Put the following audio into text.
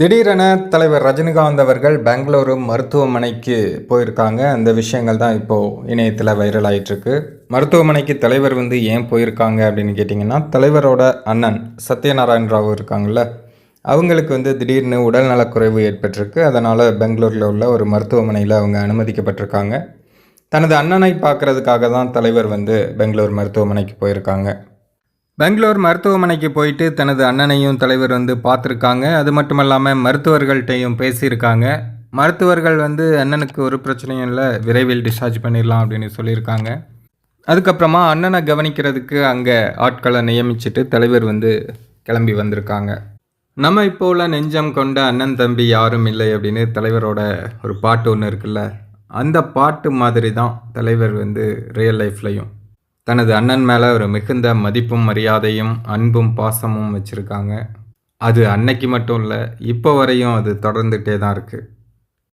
திடீரென தலைவர் ரஜினிகாந்த் அவர்கள் பெங்களூரு மருத்துவமனைக்கு போயிருக்காங்க. அந்த விஷயங்கள் தான் இப்போது இணையத்தில் வைரல் ஆயிட்டிருக்கு. மருத்துவமனைக்கு தலைவர் வந்து ஏன் போயிருக்காங்க அப்படின்னு கேட்டிங்கன்னா தலைவரோட அண்ணன் சத்யநாராயண ராவ் இருக்காங்கல்ல அவங்களுக்கு வந்து திடீர்னு உடல்நலக்குறைவு ஏற்பட்டிருக்கு. அதனால் பெங்களூரில் உள்ள ஒரு மருத்துவமனையில் அவங்க அனுமதிக்கப்பட்டிருக்காங்க. தனது அண்ணனை பார்க்குறதுக்காக தான் தலைவர் வந்து பெங்களூர் மருத்துவமனைக்கு போயிருக்காங்க. பெங்களூர் மருத்துவமனைக்கு போயிட்டு தனது அண்ணனையும் தலைவர் வந்து பார்த்துருக்காங்க. அது மட்டும் இல்லாமல் மருத்துவர்கள்ட்டையும் பேசியிருக்காங்க. மருத்துவர்கள் வந்து அண்ணனுக்கு ஒரு பிரச்சனையும் இல்லை விரைவில் டிஸ்சார்ஜ் பண்ணிடலாம் அப்படின்னு சொல்லியிருக்காங்க. அதுக்கப்புறமா அண்ணனை கவனிக்கிறதுக்கு அங்கே ஆட்களை நியமிச்சிட்டு தலைவர் வந்து கிளம்பி வந்திருக்காங்க. நம்ம இப்போ உள்ள நெஞ்சம் கொண்ட அண்ணன் தம்பி யாரும் இல்லை அப்படின்னு தலைவரோட ஒரு பாட்டு ஒன்று இருக்குல்ல அந்த பாட்டு மாதிரி தான் தலைவர் வந்து ரியல் லைஃப்லையும் தனது அண்ணன் மேலே ஒரு மிகுந்த மதிப்பும் மரியாதையும் அன்பும் பாசமும் வச்சுருக்காங்க. அது அன்னைக்கு மட்டும் இல்லை இப்போ வரையும் அது தொடர்ந்துகிட்டே தான் இருக்குது